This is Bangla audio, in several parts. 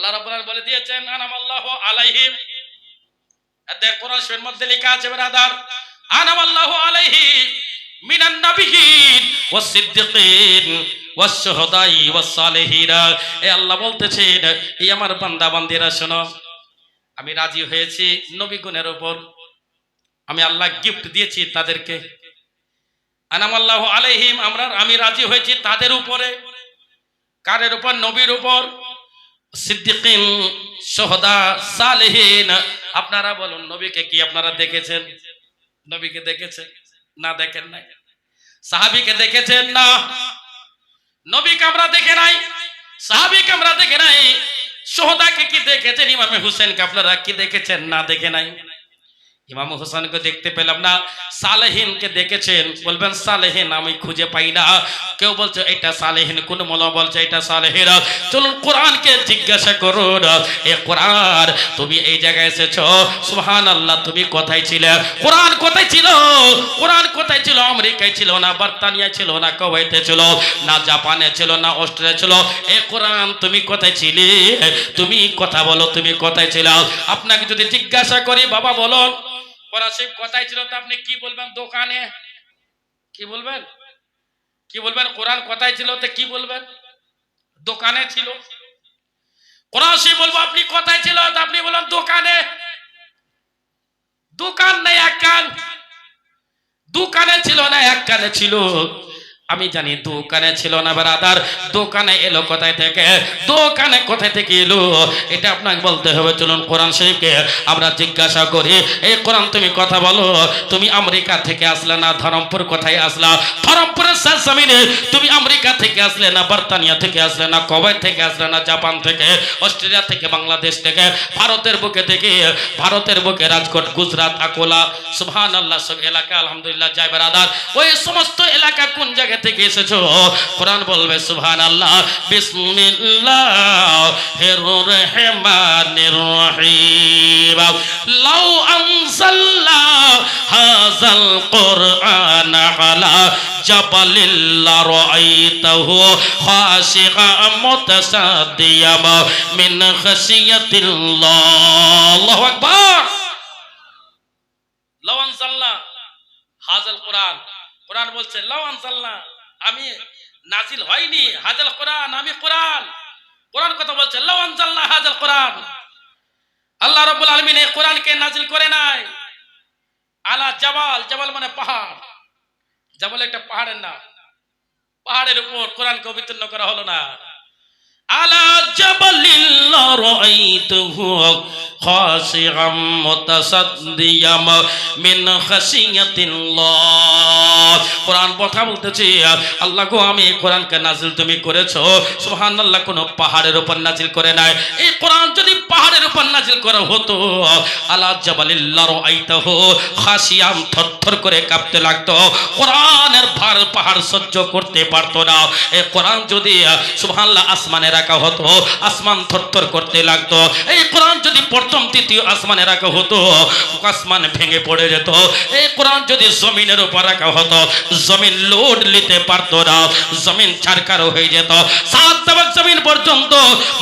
আল্লাহ রাব্বুল বলে দিয়েছেন, আনামাল্লাহু আলাইহিম। এদের শরীফের মধ্যে লেখা আছে, ব্রাদার, আনামাল্লাহু আলাইহি মিনান নাবিয়িন ওয়াস সিদ্দিকিন ওয়াস শুহাদাই ওয়াস সালিহিনা। এ আল্লাহ বলতেছেন, এই আমার বান্দা বান্দিরা শোনো, আমি রাজি হয়েছি নবী গুণের উপর। আমি আল্লাহ গিফট দিয়েছি তাদেরকে। আনামাল্লাহু আলাইহিম, আমরা, আমি রাজি হয়েছি তাদের উপরে। কারের উপর? নবীর উপর। সিদ্দিকিন সোহদা সালেহীন। আপনারা বলুন, নবীকে কি আপনারা দেখেছেন? নবীকে দেখেছেন? না দেখেন নাই। সাহাবিকে দেখেছেন না? নবীকে আমরা দেখে নাই। সাহাবিকে আমরা দেখে নাই। সোহদাকে কি দেখেছেন? ইমামে হুসেনকে আপনারা কি দেখেছেন? না দেখে নাই। ইমাম হোসেনকে দেখতে পেলাম না। সালেহিনকে দেখেছেন। বলবেন, সালেহিন, আমি খুঁজে পাই না। কেউ বলছে, এটা সালেহিন, কোন মলা বলছে, এটা সালেহিন। চলুন কোরআনকে জিজ্ঞাসা করুন, এ কোরআন, তুমি এই জায়গায় এসেছ? সুহান আল্লাহ তুমি কোথায় ছিলে? কোরআন কোথায় ছিল? কোরআন কোথায় ছিল? আমেরিকায় ছিল না বার্তানিয়ায় ছিল না, কুয়েতে ছিল না, জাপানে ছিল না অস্ট্রেলিয়া ছিল। এ কোরআন, তুমি কোথায় ছিলে? তুমি কথা বলো, তুমি কোথায় ছিল? আপনাকে যদি জিজ্ঞাসা করি, বাবা বলো কোরআন কথাই ছিল, তো আপনি কি বলবেন দোকানে? কি বলবেন? কি বলবেন? কোরআন কথাই ছিল, তো কি বলবেন? দোকানে ছিল। কোরআন বলব, আপনি কথাই ছিল, তো আপনি বলেন দোকানে। দোকান নেই এক কান। দোকানে ছিল না, এক কানে ছিল। আমি জানি দোকানে ছিল না বেড়াদার দোকানে এলো কোথায় থেকে? দোকানে কোথায় থেকে এলো? এটা আপনাকে বলতে হবে, চলুন কোরআন শরীফকে আমরা জিজ্ঞাসা করি। এই কোরআন তুমি কথা বলো, তুমি আমেরিকা থেকে আসলে না ধরমপুর কোথায় আসলা? ধরমপুরের শেষ তুমি আমেরিকা থেকে আসলে না বার্তানিয়া থেকে আসলে না কবাই থেকে আসলে না জাপান থেকে, অস্ট্রেলিয়া থেকে, বাংলাদেশ থেকে, ভারতের বুকে থেকে, ভারতের বুকে রাজকোট, গুজরাট, আকোলা সুবহান আল্লাহ সব এলাকা, আলহামদুলিল্লাহ জয় বেরাদার। ওই সমস্ত এলাকা কোন জায়গা থেকে এসেছ? কোরআন বলবে সুবহান আল্লাহ বিসমিল্লাহ হাযাল কুরআন হাজাল কোরআন কোরআন বলছে আমি নাজিল হয়নি, হাজাল কোরআন, আমি কোরআন। কোরআন কথা বলছে আনসাল্লা হাজাল কোরআন। আল্লাহ রব আলমিন এই কোরআনকে নাজিল করে নাই। আলা জাবাল জাবাল মানে পাহাড়। জাবাল একটা পাহাড়ের নাম। পাহাড়ের উপর কোরআনকে অবতীর্ণ করা হলো না। কোরআন তুমি পাহাড়ের উপর নাজিল করে নাই। এই কোরআন যদি পাহাড়ের উপর নাজিল করা হতো, আলা জাবালিল্লাহ রাআইতুহু খাশিয়াম থরথর করে কাঁপতে লাগতো। কোরআনের ভার পাহাড় সহ্য করতে পারতো না। এই কোরআন যদি, সুবহানাল্লাহ, আসমানে রাখা হতো, আসমান থরথর করতে লাগতো। এই কোরআন যদি প্রথম তৃতীয় আসমানে রাখা হতো, আসমান ভেঙে পড়ে যেত। এই কোরআন যদি জমিনের উপর রাখা হতো, জমিন লোড নিতে পারতো না, জমিন ছারকার হয়ে যেত। সাত তাবাক জমিন পর্যন্ত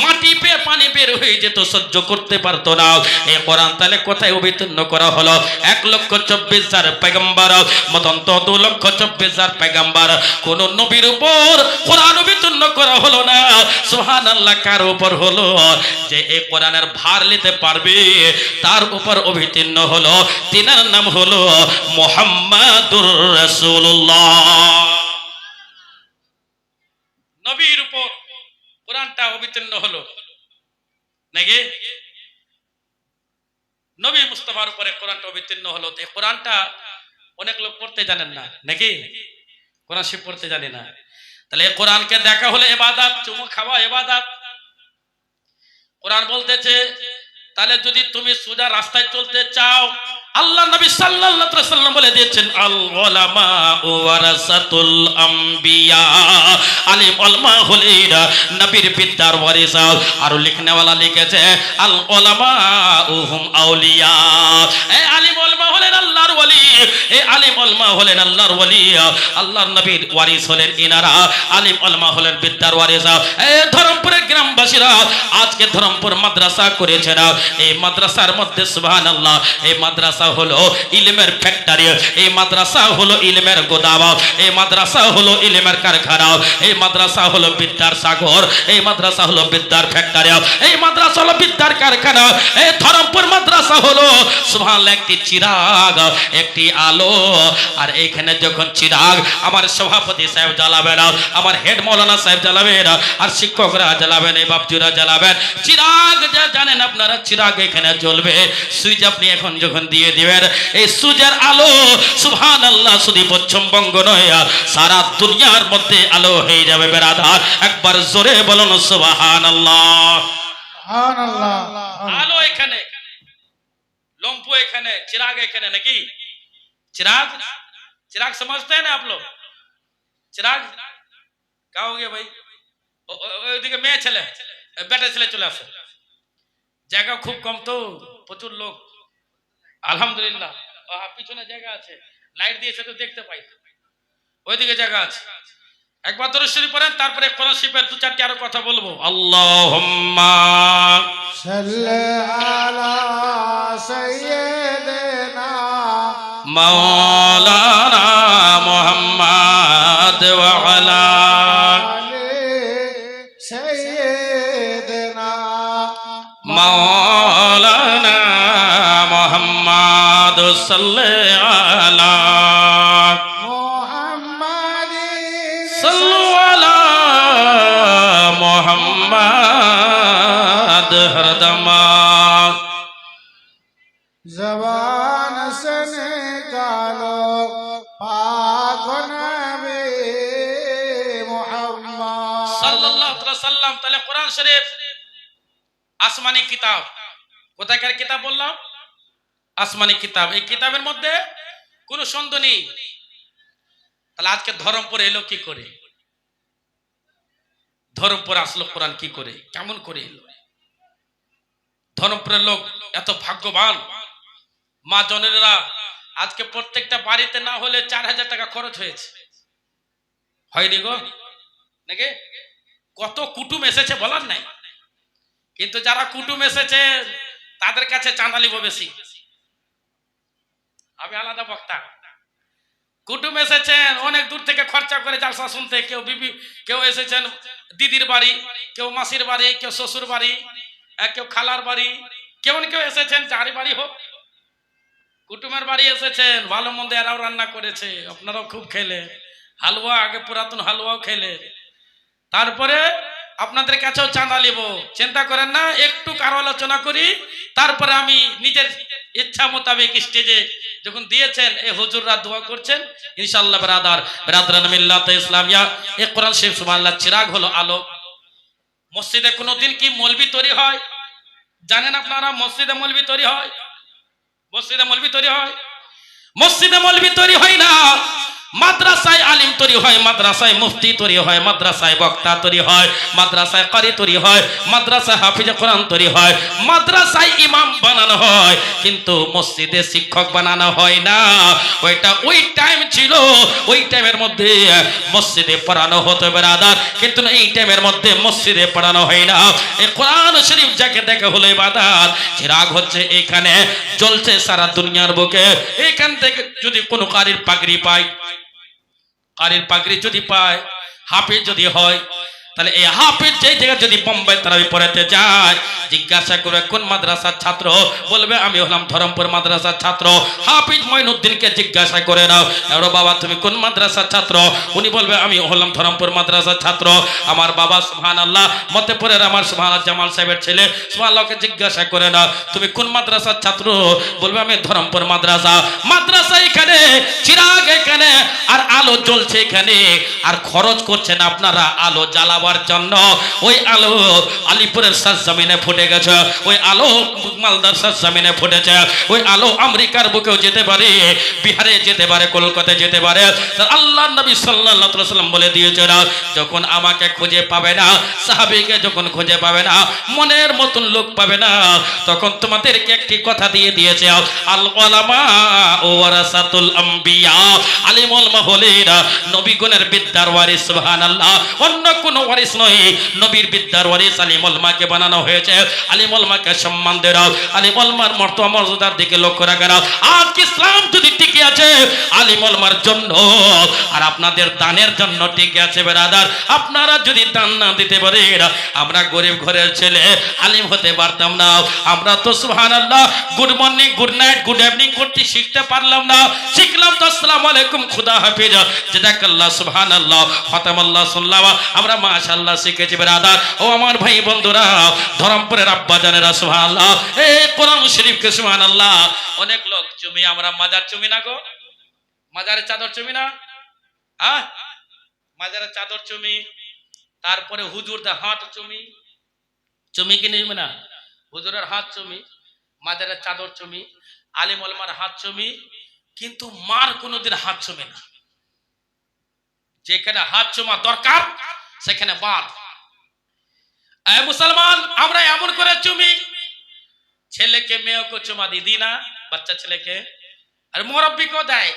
মাটি পে পানি বের হয়ে যেত, সহ্য করতে পারতো না। এই কোরআন তাহলে কোথায় অবতীর্ণ করা হলো? এক লক্ষ চব্বিশ হাজার পেগম্বার মতন্ত দু লক্ষ চব্বিশ হাজার পেগম্বার কোন নবীর উপর কোরআন অবতীর্ণ করা হলো না। সোহান আল্লাহ কার উপর হলো? যে এই কোরআনের ভার নিতে পারবে, তার উপর অবতীর্ণ হলো। তিনার নাম হলো মোহাম্মদুর রাসূলুল্লাহ। নবীর উপর কোরআনটা অবতীর্ণ হলো। নাকি? নবী মুস্তফার উপরে কোরআনটা অবতীর্ণ হলো। কোরআনটা অনেক লোক পড়তে জানেন না। নাকি? কোরআন শিব পড়তে জানে না। তাহলে কোরআনকে দেখা হলে এবাদাত, চুমু খাওয়া এবাদাত। কোরআন বলতেছে, তাহলে যদি তুমি সোজা রাস্তায় চলতে চাও আল্লাহ নবী সাল্লাল্লাহু সাল্লাম বলে দিয়েছেন, আল উলামা ওয়ারাসাতুল আম্বিয়া। আলিম উলামা হলেন নবীর বিদ্যার ওয়ারিস। আর লিখনে ওয়ালা লিখেছে, আল উলামা হুম আউলিয়া। এই আলিম উলামা হলেন আল্লাহর ওয়ালি। এই আলিম উলামা হলেন আল্লাহর ওয়ালি। আল্লাহর নবীর ওয়ারিস হলেন ইনারা। আলিম উলামা হলেন বিদ্যার ওয়ারিস। এই ধরমপুরের গ্রামবাসীরা, আজকে ধরমপুর মাদ্রাসা করেছেন এই মাদ্রাসার মধ্যে সুবহানাল্লাহ, এই মাদ্রাসা হলো ইলমের ফ্যাক্টরি এই মাদ্রাসা হলো ইলমের গোদাম এই মাদ্রাসা হলো ইলমের কারখানা এই মাদ্রাসা হলো বিদ্যার সাগর এই মাদ্রাসা হলো বিদ্যার ফ্যাক্টরি এই মাদ্রাসা হলো বিদ্যার কারখানা এই ধরমপুর মাদ্রাসা হলো, সুবহানাল্লাহ, একটি চিরাগ, একটি আলো, আর এইখানে যখন চিরাগ, আমার সভাপতি সাহেব জ্বালাবেন, আমার হেড মৌলানা সাহেব জ্বালাবেন, আর শিক্ষকরা জ্বালাবেন এই বাপজুরা জ্বালাবেন, চিরাগ যা জানেন আপনারা, চিরাগ এখানে জ্বলবে, সুইচ আপনি এখন যখন দিয়ে দিবেন এই সুজের আলো সুবহান আল্লাহ শুধু পশ্চিমবঙ্গ নয় সারা দুনিয়ার মধ্যে আলো হয়ে যাবে বেরাদার একবার জোরে বলুন সুবহান আল্লাহ সুবহানাল্লাহ আলো এখানে लम्पू এখানে চিরাগ এখানে নাকি चिराग चिराग समझते हैं ना आप लोग चिराग क्या हो गया भाई ও- ও- ওইদিকে মেয়ে ছেলে বেটা ছেলে চলে আসে জায়গা খুব কম তো প্রচুর লোক আলহামদুলিল্লাহ। পিছনে জায়গা আছে। লাইট দিয়েছে তো দেখতে পাই। ওইদিকে জায়গা আছে। একবার দরুদ শরীফ পড়েন তারপরে কোরআন শরীফের দু চারটি আরও কথা বলব। আল্লাহুম্মা সাল্লি আলা সাইয়্যিদিনা صل على محمد صلوا على محمد هردما زبان سنے کالو پاک نبی محمد صلی اللہ علیہ وسلم তাহলে কোরআন শরীফ আসমানি কিতাব কোথাকার কিতাব বললাম আসমানি কিতাব। এই কিতাবের মধ্যে কোনো সন্দেহ নেই। তাহলে আজকে ধরমপুর এলো কি করে? ধরমপুর আসলো কোরআন কি করে? কেমন করে এলো? ধরমপুরের লোক এত ভাগ্যবান। মা জনেরা আজকে প্রত্যেকটা বাড়িতে না হলে চার হাজার টাকা খরচ হয়েছে। হয়নি গো? নাকি? কত কুটুম এসেছে বলার নাই। কিন্তু যারা কুটুম এসেছে, তাদের কাছে চাঁদা লিব বেশি। আমি আলাদা বক্তা। কুটুম এসেছেন, অনেক দূর থেকে খরচা করে জালসা শুনতে। কেউ বিবি, কেউ এসেছেন দিদির বাড়ি, কেউ মাসির বাড়ি, কেউ শ্বশুর বাড়ি কেউ খালার বাড়ি, কেউ কেউ এসেছেন, যারই বাড়ি হোক। কুটুমের বাড়ি এসেছেন, ভালো মন্দ এরাও রান্না করেছে, আপনারাও খুব খেলে হালুয়া, আগে পুরাতন হালুয়াও খেলে তারপরে আপনাদের কাছেও চাঁদা নেব। চিন্তা করেন না, একটু কারও আলোচনা করি, তারপরে আমি নিজের ইচ্ছা মোতাবেক স্টেজে যখন দিয়েছেন এই হুজুররা দোয়া করছেন, ইনশাআল্লাহ ব্রাদার, ব্রাদরান মিল্লাত ইসলামিয়া, এ কোরআন শরীফ, সুবহানাল্লাহ, চিরাগ হলো আলো। মসজিদে কোনোদিন কি মলবি তৈরি হয়? জানেন আপনারা মসজিদে মলবি তৈরি হয়? মসজিদে মলবি তৈরি হয়? মসজিদে মলবি তৈরি হয় না। মাদ্রাসায় আলিম তৈরি হয়, মাদ্রাসায় মুফতি তৈরি হয়, মাদ্রাসায় বক্তা তৈরি হয়, মাদ্রাসায় কারি তৈরি হয়, মাদ্রাসায় হাফিজ কোরআন তৈরি হয়, মাদ্রাসায় ইমাম বানানো হয়, কিন্তু মসজিদে শিক্ষক বানানো হয় না। ওইটা ওই টাইম ছিল, ওই টাইমের মধ্যে মসজিদে পড়ানো হতো বেরাদার, কিন্তু এই টাইমের মধ্যে মসজিদে পড়ানো হয় না। এই কোরআন শরীফ যাকে দেখে হলো বাদার চিরাগ হচ্ছে এখানে চলছে সারা দুনিয়ার বুকে। এখান থেকে যদি কোনো কারির পাগড়ি পায় কারির পাগড়ি যদি পায় হাফে যদি হয় তাহলে এই হাফিজ যে জায়গায় যদি বোম্বাই তারাবি পড়াতে যায়, জিজ্ঞাসা করে কোন মাদ্রাসার ছাত্র? বলবে, আমি হলাম ধরমপুর মাদ্রাসার ছাত্র। হাফিজ মঈনুদ্দিনকে জিজ্ঞাসা করে নাও এবার বাবা, তুমি কোন মাদ্রাসার ছাত্র? উনি বলবে, আমি হলাম ধরমপুর মাদ্রাসার ছাত্র। আমার বাবা সুহান আল্লাহ মতেপুরের আমার সুহান জামাল সাহেবের ছেলে। সুহান জিজ্ঞাসা করে নাও, তুমি কোন মাদ্রাসার ছাত্র? বলবে, আমি ধরমপুর মাদ্রাসা। মাদ্রাসা এখানে, চিরাগ এখানে, আর আলো জ্বলছে এখানে, আর খরচ করছেন আপনারা আলো জ্বালাবার হওয়ার জন্য ওই আলো আলিপুরের সাত জমিনে ফুটে গেছে, ওই আলো মালদার সাত জমিনে ফুটেছে, ওই আলো আমেরিকার বুকেও যেতে পারে, বিহারে যেতে পারে, কলকাতায় যেতে পারে। আল্লাহ নবী আলাইহি সাল্লাম বলে দিয়েছেন যখন আমাকে খুঁজে পাবে না, সাহাবীকে যখন খুঁজে পাবে না, মনের মতন লোক পাবে না, তখন তোমাদেরকে একটি কথা দিয়ে দিয়েছে, আল আম্বিয়া, আলিমুল মাহলিরা নবীগণের বিদ্যার ওয়ারিস, সুবহানাল্লাহ। অন্য কোন ওয়ারিস নয়। নবীর বিদ্যার ওয়ারিস আলিমুল মাকে বানানো হয়েছে। আলিমুল মাকে সম্মান দেওয়া। আলিমুল মার মর্তবা মর্যাদার দিকে লক্ষ্য রাখা আজ ইসলাম যদি টিকে আছে আলিমুল মার জন্য, আর আপনাদের দানের জন্য টিকে আছে বেরাদার। আপনারা যদি দান না দিতে পারেন, আমরা গরিব ঘরের ছেলে, আলিম হতে পারতাম না। আমরা তো সুবহানাল্লাহ good morning good night good evening করতে শিখতে পারলাম না। শিখলাম তো আসসালামু আলাইকুম, খুদা হাফিজ। জাযাকাল্লাহ সুবহানাল্লাহ খতামাল্লাহ শুনলাম আমরা মাশাআল্লাহ শিখেছি বেরাদার। ও আমার ভাই বন্ধুরা, ধরমপুরের আব্বা জানেরা, সুবহানাল্লাহ। এই কোরআন শরীফকে সুবহানাল্লাহ। অনেক লোক, চুমি, আমরা মাজার চুমি না গো? মাজারের চাদর চুমি না? হ্যাঁ? মাজারের চাদর চুমি, তারপরে হুজুরদের হাত চুমি। চুমি কি নিবে না? হুজুরের হাত চুমি, মাজারের চাদর চুমি, আলিম আলমার হাত চুমি, কিন্তু মার কোনোদিন হাত চুমে না। যেখানে হাত চুমা দরকার সেখানে বাদ। মুসলমান, আমরা এমন করে চুমি। ছেলেকে, মেয়েকে চুমা দিদি না, বাচ্চা ছেলেকে। আর মুরব্বীকেও দেয়।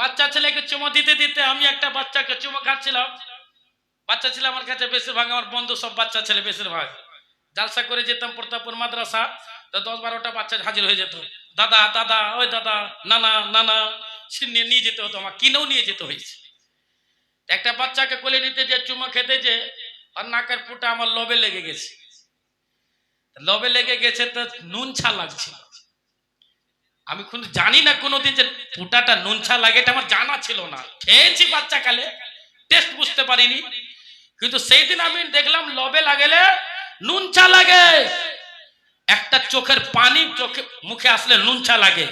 বাচ্চা ছেলেকে চুমো দিতে দিতে আমি একটা বাচ্চাকে চুমো খাচ্ছিলাম। বাচ্চা ছেলে আমার কাছে বেশিরভাগ, আমার বন্ধু সব বাচ্চা ছেলে বেশিরভাগ। জালসা করে যেতাম প্রতাপপুর মাদ্রাসা, তো দশ বারোটা বাচ্চা হাজির হয়ে যেত। দাদা দাদা, ওই দাদা, নানা নানা সে নিয়ে যেতে হতো, আমার কিনেও নিয়ে যেতে হয়েছে। একটা বাচ্চাকে কোলে নিতে যে চুমো খেতে যে আর নাকের পুটা আমার লবে লেগে গেছে। লবে লেগে গেছে তো নুন ছা লাগছিল আমি কোনো জানি না কোনোদিন যে পুটাটা নুন ছা লাগে, এটা আমার জানা ছিল না। খেয়েছি বাচ্চা কালে টেস্ট বুঝতে পারিনি। কিন্তু সেই দিন আমি দেখলাম লবে লাগেলে নুন চা লাগে। একটা চোখের পানি চোখে, মুখে আসলে নুন চা লাগে।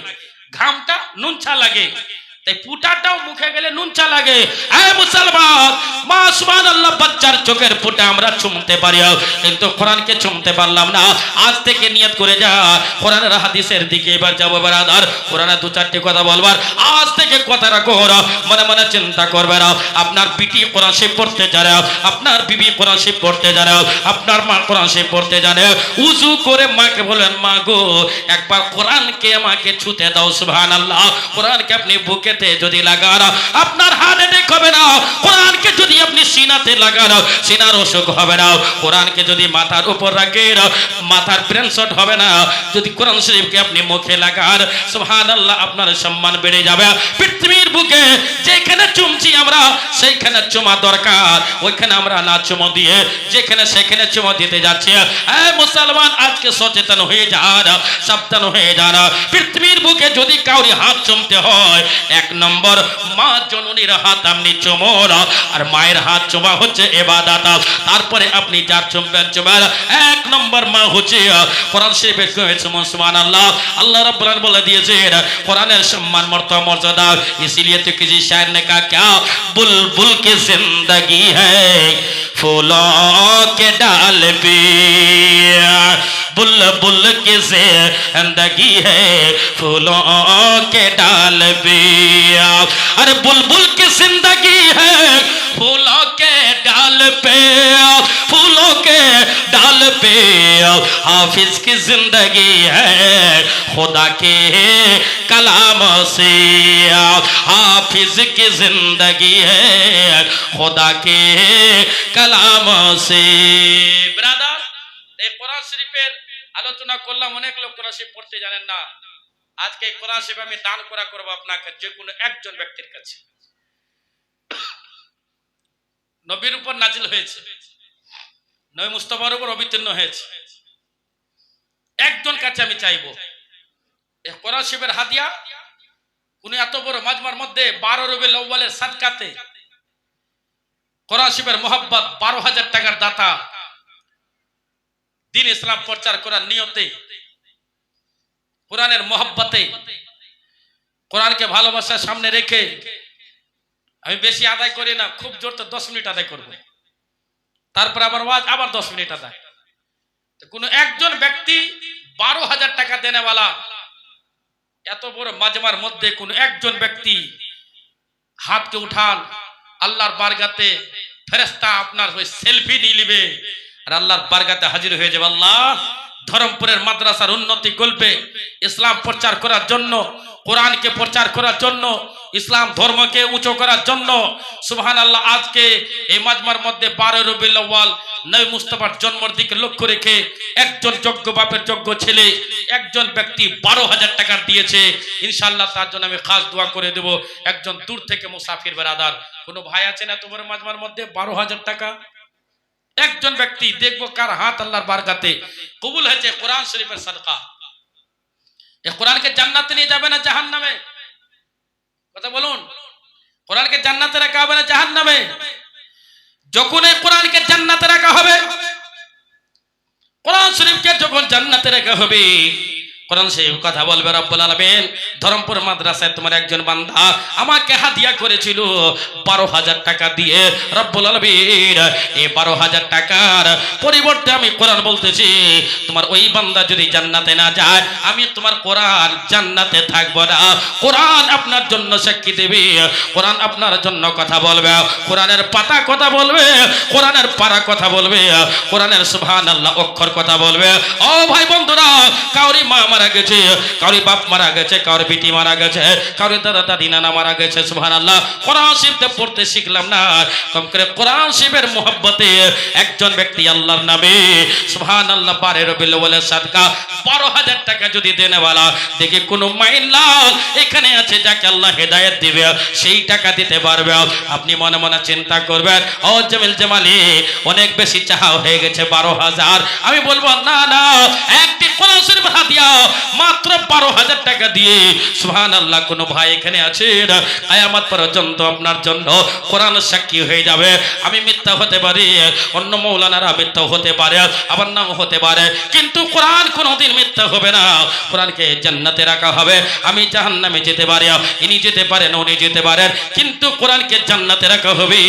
ঘামটা নুন চা লাগে। তাই পুটাটাও মুখে গেলে নুন চা লাগে। এই মুসলমান, মা সুবহানাল্লাহ, বাচ্চার চোখের ফুটা আমরা চুমতে পারি। কিন্তু কোরআনকে চুমতে পারলাম না। আজ থেকে নিয়ত করে যা। কোরআনের হাদিসের দিকে এবার যাব বারাদার। কোরআনের দু চারটি কথা বলবার। আজ থেকে কথা রাখো মনে মনে চিন্তা করবে না। আপনার বিটি কোরআন শিব পড়তে জানে। আপনার বিবি কোরআন শিব পড়তে জানে। আপনার মা কোরআন শিব পড়তে জানে। উজু করে মাকে বলেন মা গো, একবার কোরআনকে আমাকে ছুতে দাও, সুবহানাল্লাহ। কোরআনকে আপনি বুকেতে যদি লাগান, আপনার হার্ট অ্যাটাক হবে না। কোরআনকে যদি আপনি সিনাতে লাগান, সিনার অসুখ হবে না। কোরআনকে যদি মাথার উপর রাখেন, মাথার ব্রেন শট হবে না। যদি কোরআন শরীফকে আপনি মুখে লাগান, সুবহানাল্লাহ, আপনার সম্মান বেড়ে যাবে। পৃথিবীর বুকে যেখানে চুমছি আমরা, সেইখানে চুমা দরকার। ওইখানে আমরা না চুমো দিয়ে, যেখানে সেখানে চুমো দিতে যাচ্ছি। এই মুসলমান, আজকে সচেতন হয়ে যান, সাবধান হয়ে যান। পৃথিবীর বুকে যদি কাউরি হাত চুমতে হয় এক নম্বর, মা জননীর হাত আপনি চোমর আর মায়ের হাত চোমা হচ্ছে এবাদাত। তারপরে আপনি যার চুমবেন চোমার এক নম্বর মা হচ্ছে, কোরআন শরীফের সুমান আল্লাহ আল্লাহ রব্বুল বলে দিয়েছেন, কোরআনের সম্মান মর্ত মর্যাদা, ইসিলিয়ে তো কিছু শায়ের নে কা ক্যা? বুলবুল কে জিন্দগি হ্যাঁ ফুলো কে ডাল পিয়া? बुलबुल की ज़िंदगी है, फूलों के डाल पिया अरे बुलबुल की ज़िंदगी है, फूलों के डाल पे, फूलों के डाल पे। हाफिज की ज़िंदगी है, खुदा के कलाम से। हाफिज की ज़िंदगी है, खुदा के कलाम से। ब्रदर এই কোরআন শরীফের আলোচনা করলাম, অনেক লোক কোরআন শরীফ পড়তে জানেন না। আজকে এই কোরআন শরীফ আমি দান করা করব আপনাকে, যে কোনো একজন ব্যক্তির কাছে। নবীর উপর নাজিল হয়েছে। নবী মুস্তফার উপর অবতীর্ণ হয়েছে। একজন কাছে আমি চাইব। কোরআন শরীফের হাদিয়া, উনি এত বড় মাজমার মধ্যে বারো রবি লব্বালের সাদকাতে, কোরআন শরীফের মোহাব্বত বারো হাজার টাকার দাতা দিন ইসলাম প্রচার করার নিয়তে, কোরআনের মহব্বতে, কোরআনকে ভালোবাসার সামনে রেখে আমি বেশি আদায় করি না, খুব জোর তো দশ মিনিট আদায় করব। তারপর আবার ওয়াজ আবার দশ মিনিট আদায়। কোনো একজন ব্যক্তি বারো হাজার টাকা দেনেওয়ালা, এত বড় মাজমার মধ্যে কোন একজন ব্যক্তি হাতকে উঠান, আল্লাহর বারগাতে ফেরেস্তা আপনার হয়ে সেলফি নিয়ে নিবে। আর আল্লাহর বারগাতে হাজির হয়ে যাবে আল্লাহ। ধরমপুরের মাদ্রাসার উন্নতি গল্পে ইসলাম প্রচার করার জন্য, কোরআনকে প্রচার করার জন্য, ইসলাম ধর্মকে উঁচু করার জন্য। সুবহান আল্লাহ আজকে এই মাজমার মধ্যে বারো রবিউল নবী মুস্তফার জন্মের দিকে লক্ষ্য রেখে একজন যোগ্য বাপের যোগ্য ছেলে, একজন ব্যক্তি বারো হাজার টাকা দিয়েছে। ইনশাল্লাহ তার জন্য আমি খাস দোয়া করে দেব। একজন দূর থেকে মুসাফির বেরাদার। কোনো ভাই আছে না তোমার মাজমার মধ্যে বারো হাজার টাকা? একজন ব্যক্তি দেখব কার হাত আল্লাহর বারগাতে। কবুল হয়েছে কোরআন শরীফের সাদকা। এ কোরআনকে জান্নাতে নিয়ে যাবে না জাহান নামে কথা বলুন। কোরআনকে জান্নাতে রাখা হবে না জাহান নামে যখন এই কোরআনকে জান্নাতে রাখা হবে, কোরআন শরীফকে যখন জান্নাতে রাখা হবে কোরআন শরীফ কথা বলবে রব্বুল আলামিন। ধরমপুর মাদ্রাসায় তোমার একজন বান্দা আমাকে হাদিয়া করেছিল বারো হাজার টাকা দিয়ে। রব্বুল আলামিন, এই বারো হাজার টাকার পরিবর্তে আমি কোরআন বলতেছি, তোমার ওই বান্দা যদি জান্নাতে না যায়, আমি তোমার কোরআন জান্নাতে থাকব না। কোরআন আপনার জন্য সাক্ষী দেবে, কোরআন আপনার জন্য কথা বলবে, কোরআনের পাতা কথা বলবে, কোরআনের পারা কথা বলবে, কোরআনের সুবহান আল্লাহ অক্ষর কথা বলবে। ও ভাই বন্ধুরা, কাউরি মা মারা গেছে কারও বাপ মারা গেছে কারও বেটি মারা গেছে কারও দাদা দাদি নানা মারা গেছে সুহান আল্লাহ কোরআন শিবতে পড়তে শিখলাম না। কম করে কোরআন শিবের মোহব্বতে একজন ব্যক্তি আল্লাহর নামে সুহান আল্লাহ বারের রবিল বলে সাদকা, বারো হাজার টাকা যদি দেনেওয়ালা দেখি কোনো মাইন লাল এখানে আছে যাকে আল্লাহ হেদায়েত দিবে, সেই টাকা দিতে পারবে। আপনি মনে মনে চিন্তা করবেন, ও জামিল জামালি, অনেক বেশি চাহা হয়ে গেছে বারো হাজার। আমি বলব, না না, একটি কোরআন শরীফ হাদিয়া মাত্র বারো হাজার টাকা দিয়ে সুহান আল্লাহ কোনো ভাই এখানে আছেন আয়ামাত পর্যন্ত আপনার জন্য কোরআন সাক্ষী হয়ে যাবে। আমি মিথ্যা হতে পারি, অন্য মৌলানারা মিথ্যা হতে পারে আবার নাম হতে পারে, কিন্তু কোরআন কোনোদিন মিথ্যা হবে না। কোরআনকে জান্নাতে রাখা হবে। আমি জাহান্নামে যেতে পারি, ইনি যেতে পারেন, উনি যেতে পারেন। কিন্তু কোরআনকে জান্নাতে রাখা হবে।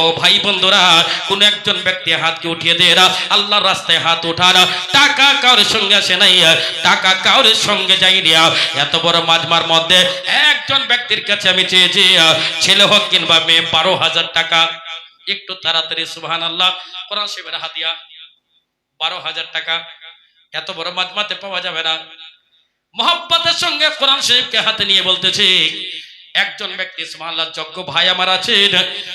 ও ভাই বন্ধুরা, কোন একজন ব্যক্তি হাতকে উঠিয়ে দিয়ে আল্লাহর রাস্তায় হাত উঠান টাকা কারোর সঙ্গে আসে নাই? টাকা কারোর সঙ্গে যাইনি এত বড় মাজমার মধ্যে একজন ব্যক্তির কাছে আমি চেয়েছি, ছেলে হোক কিংবা মেয়ে, বারো হাজার টাকা। একটু তাড়াতাড়ি সুবহান আল্লাহ কোরআন শিবের হাতিয়া, বারো হাজার টাকা। এত বড় মাজমাতে পাওয়া যাবে না। মোহাব্বতের সঙ্গে কোরআন শরীফকে হাতে নিয়ে বলতেছি, একজন ব্যক্তি, সুবহানাল্লাহ, যোগ্য ভাই আমার আছেন।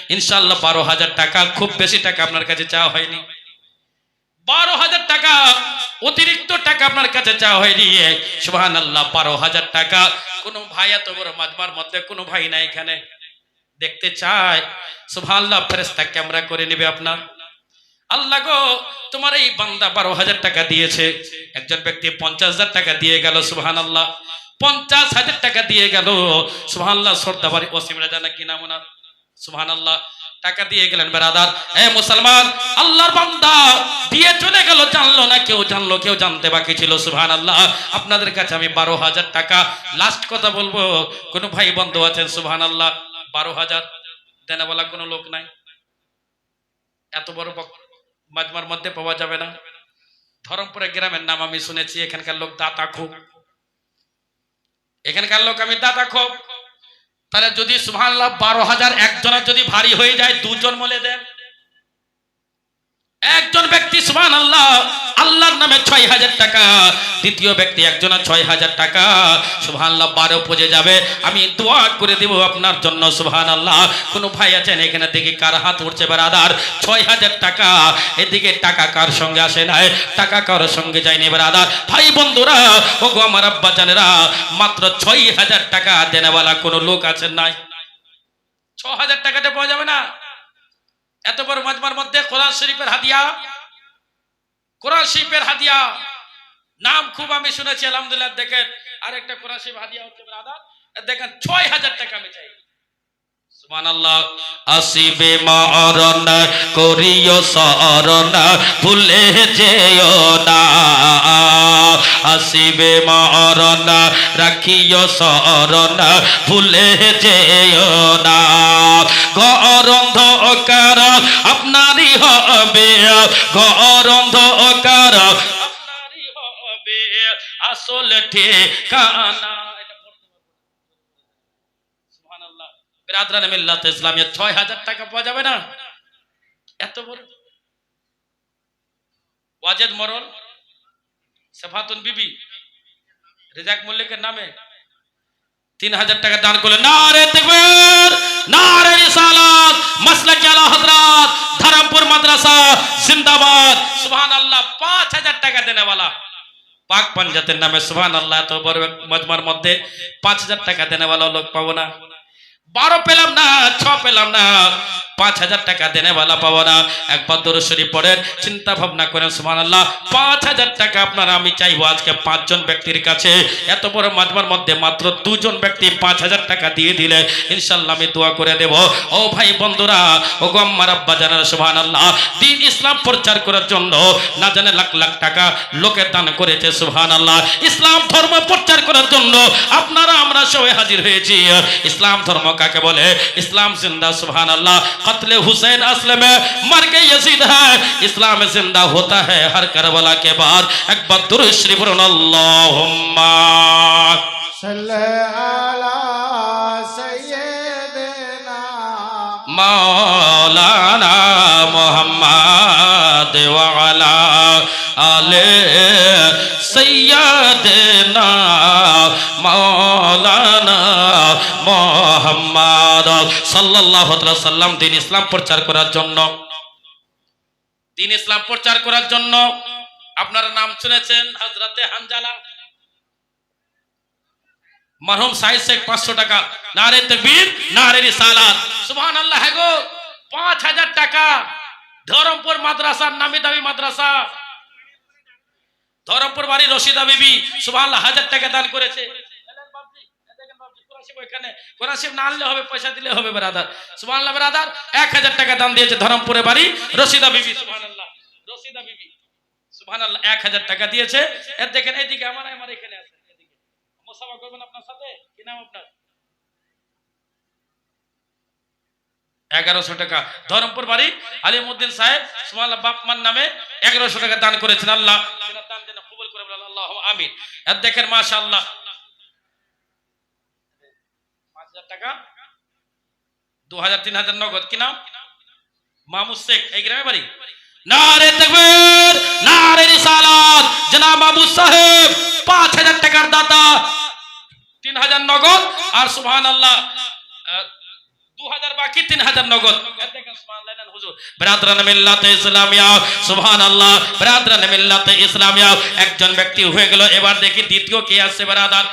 ইনশাআল্লাহ বারো হাজার টাকা, খুব বেশি টাকা আপনার কাছে চাওয়া হয়নি। বারো হাজার টাকা, অতিরিক্ত টাকা আপনার কাছে চাওয়া হয়নি। সুবহান আল্লাহ বারো হাজার টাকা। কোনো ভাই এত বড় মাজমার মধ্যে কোনো ভাই নাই এখানে। দেখতে চায় সুবহান আল্লাহ ফেরেস্তা ক্যামেরা করে নেবে আপনার। আল্লাহ গো, তোমার এই বান্দা বারো হাজার টাকা দিয়েছে। একজন ব্যক্তি পঞ্চাশ হাজার টাকা দিয়ে গেল সুহান আল্লাহ পঞ্চাশ হাজার টাকা দিয়ে গেল। সুবহান আল্লাহ সর্দাবাড়ি ওসিম রাজা নাকি নাম ওনার সুবহান আল্লাহ টাকা দিয়ে গেলেন বেরাদার। এ মুসলমান, আল্লাহর বান্দা দিয়ে চলে গেল, জানলো না কেউ জানলো, কেউ জানতে বাকি ছিল সুবহান আল্লাহ আপনাদের কাছে আমি বারো হাজার টাকা। লাস্ট কথা বলব, কোন ভাই বন্ধু আছেন সুবহান আল্লাহ বারো হাজার? দেনাওয়ালা কোনো লোক নাই? এত বড় মাজমার মধ্যে পাওয়া যাবে না। ধরমপুরে গ্রামের নাম আমি শুনেছি, এখানকার লোক দাতা খুব। এখানকার লোক আমি দাতা খুব। তাহলে যদি সুহান বারো হাজার একজনের যদি ভারী হয়ে যায়, দুজন মলে দেন। একজন ব্যক্তি সুবহান আল্লাহ আল্লাহর নামে ছয় হাজার টাকা, দ্বিতীয় ব্যক্তি একজনের ছয় হাজার টাকা সুবহান আল্লাহ বারো পজে যাবে। আমি দোয়া করে দেব আপনার জন্য সুবহান আল্লাহ কোনো ভাই আছেন এখানে দেখি কার হাত উঠছে বেড়াদার ছয় হাজার টাকা। এদিকে টাকা কার সঙ্গে আসে নাই? টাকা কার সঙ্গে যায়নি বেড়াদার ভাই বন্ধুরা ও গো আমার আব্বা জানেরা, মাত্র ছয় হাজার টাকা দেনেওয়ালা কোনো লোক আছেন নাই? ছ হাজার টাকাতে পাওয়া যাবে না? এত বড় মাজমার মধ্যে কোরআন শরীফের হাদিয়া, কোরআন শরীফের হাদিয়া। নাম খুব আমি শুনেছি, আলহামদুলিল্লাহ, দেখেন, আরেকটা কোরআন শরীফ হাদিয়া হচ্ছে দেখেন, ছয় হাজার টাকা আমি চাই। আসিবে মরণ, করিও শরণ ভুলে যেও না। আসিবে মরণ, রাখিও শরণ ভুলে যেও না। গরন্ধ অকার আপনারই হবে। গরন্ধ অকার আপনারই হবে। আসল ঠিকানা সুবহানাল্লাহ বিরাদরান মিল্লাত ইসলামিয়া 6000 টাকা পাওয়া যাবে না এত বড় ওয়াজেদ মরল সেফাতুন বিবি রেজাক মল্লিকের নামে তিন হাজার টাকা দান করলেন নারে তকবীর নারে রিসালাত মাসলাক আলা হযরত ধরমপুর মাদ্রাসা জিন্দাবাদ সুবহানাল্লাহ 5000 টাকা দেনে वाला পাক পাঞ্জাতের নামে সুবহানাল্লাহ তো বড় মজমার মধ্যে 5000 টাকা দেনে वाला লোক পাবো না বারো পেলাম না, ছ পেলাম না, পাঁচ হাজার টাকা দেনে वाला পাবো না। একবার দরুদ পড়েন, চিন্তা ভাবনা করেন, সুবহানাল্লাহ, পাঁচ হাজার টাকা আপনারা আমি চাইব আজকে পাঁচজন ব্যক্তির কাছে। এত বড় মাজমার মধ্যে মাত্র দুজন ব্যক্তি পাঁচ হাজার টাকা দিয়ে দিলে, ইনশাল্লাহ আমি দোয়া করে দেব। ও ভাই বন্ধুরা ও গো আম্মার আব্বা জানার সুবহানাল্লাহ, দিন ইসলাম প্রচার করার জন্য না জানে লাখ লাখ টাকা লোকে দান করেছে সুহান আল্লাহ ইসলাম ধর্ম প্রচার করার জন্য আপনারা, আমরা সবাই হাজির হয়েছি। ইসলাম ধর্ম কাকে বলে ইসলাম ज़िंदा সুহান আল্লাহ কতলে हुसैन असल में मर के यजीद है। इस्लाम ज़िंदा होता है हर करबला के बाद। एक बदुर श्रीपुरन मौलाना मोहम्मद वाला आले सैयदना সাল্লাল্লাহু সাল্লাম দিন ইসলাম প্রচার করার জন্য। দিন ইসলাম প্রচার করার জন্য আপনারা নাম শুনেছেন হযরতে হানজালা। মরহুম সাইদ শেখ পাঁচশো টাকা। নারে তকবীর, নারে রিসালাত। সুবহান আল্লাহ হ্যাঁ গো। পাঁচ হাজার টাকা। ধরমপুর মাদ্রাসার নামি দামি মাদ্রাসা। ধরমপুর বাড়ি রশিদা বিবি সুবহান হাজার টাকা দান করেছে। এগারোশো টাকা। ধরমপুর বাড়ি, আলিমুদ্দিন সাহেব সুমাল বাপমার নামে এগারোশো টাকা দান করেছেন আল্লাহ। দান যেন কবুল করে আল্লাহ আমিন। আর দেখেন মাশা আল্লাহ পাঁচ হাজার টাকা। দু হাজার তিন হাজার নগদ কি নাম? মামুদ শেখ, এই গ্রামে বাড়ি? নারে আল্লাহ দু হাজার বাকি একজন ব্যক্তি হয়ে গেল, এবার দেখি দ্বিতীয় কে আসছে তাড়াতাড়ি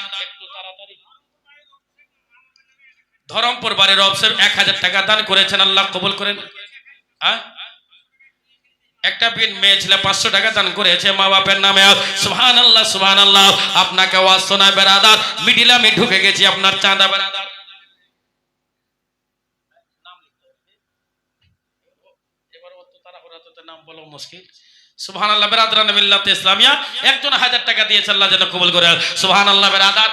ধরমপুর বাড়ির অফসর এক হাজার টাকা দান করেছেন, আল্লাহ কবুল করেন। হ্যাঁ? একটা বিন মেয়ে ছিল পাঁচশো টাকা দান করেছে, মা বাপের নামে সুহান আল্লাহ সুহান আল্লাহ আপনাকে ওয়াজ শোনায় বেড়াদার মিডিলে আমি ঢুকে গেছি আপনার চাঁদা বেড়াদার নাম বলো মুশকিল। সুবহান আল্লাহ বেরাদার মিল্লাত ইসলামিয়া। একজন হাজার টাকা দিয়েছে, আল্লাহ যেন কবুল করে। সুবহান আল্লাহ বেরাদার।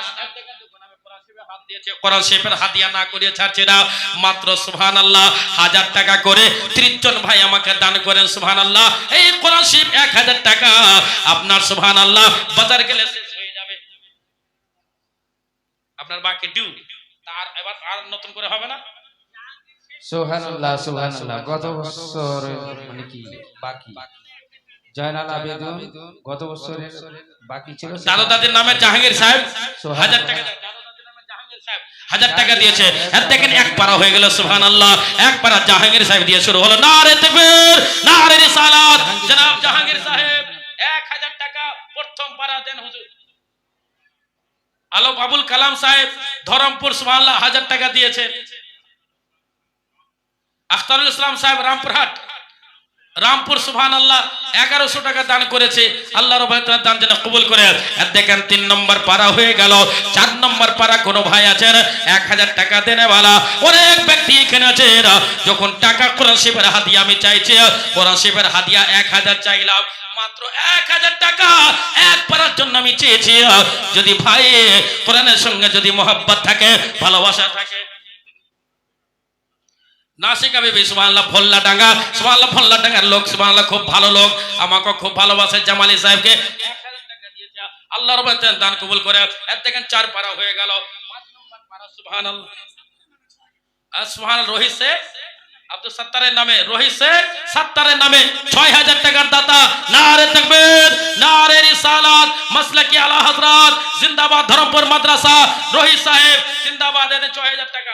কোরআন শরীফের হাদিয়া না করিয়ে ছাড়ছে না। মাত্র সুবহান আল্লাহ হাজার টাকা করে ত্রিশ জন ভাই আমাকে দান করেন সুবহান আল্লাহ এই কোরআন শরীফ এক হাজার টাকা। আপনার সুবহান আল্লাহ বাজার গেলে শেষ হয়ে যাবে। আপনার বাকি ডিউ তার এবার আর নতুন করে হবে না? সুবহানাল্লাহ সুবহানাল্লাহ। গত বছর মানে কি বাকি। জয়নাল আবেদন গত বছরের বাকি ছিল দাদা দাদির নামে জাহাঙ্গীর সাহেব হাজার টাকা দাদা দাদির নামে জাহাঙ্গীর সাহেব হাজার টাকা দিয়েছে। আর দেখেন এক পারা হয়ে গেল সুবহান আল্লাহ এক পারা জাহাঙ্গীর সাহেব দিয়ে শুরু হলো। না রে তেকবীর না রে রিসালাত। জনাব জাহাঙ্গীর সাহেব, এক হাজার টাকা প্রথম পারা দেন হুজুর। আলম আবুল কালাম সাহেব, ধরমপুর, সুবহানাল্লাহ, হাজার টাকা দিয়েছেন আখতারুল ইসলাম সাহেব, রামপুরহাট। রামপুর সুবহান আল্লাহ এগারোশো টাকা দান করেছে। আল্লাহ দান যেন কবুল করে দেখেন, তিন নম্বর পারা হয়ে গেল, চার নম্বর পারা কোনো ভাই আছেন এক হাজার টাকা দেনে বালা। অনেক ব্যক্তি এখানে আছে যখন টাকা কোরআন শিবের হাদিয়া, আমি চাইছি, কোরআন শিবের হাদিয়া এক হাজার চাইলাম। মাত্র এক হাজার টাকা জন্য আমি চেয়েছি। যদি ভাই কোরআনের সঙ্গে যদি মোহাব্বত থাকে, ভালোবাসা থাকে নাসিকা বেবি সুবহানাল্লাহ, ভোল্লা ডাঙ্গা। সুবহানাল্লাহ, ভোল্লা ডাঙ্গার লোক, সুবহানাল্লাহ, খুব ভালো লোক। আমাকে খুব ভালোবাসে জামালি সাহেবকে। 1000 টাকা দিয়েছে। আল্লাহ আলামিন দান কবুল করে। এর দেখেন চার পারা হয়ে গেল। ছয় হাজার টাকার দাতা। নারে তাকবীর, নারে রিসালাত। মাসলাকি আলা হযরত। জিন্দাবাদ ধরমপুর মাদ্রাসা। রহিত সাহেব, জিন্দাবাদ ছয় হাজার টাকা।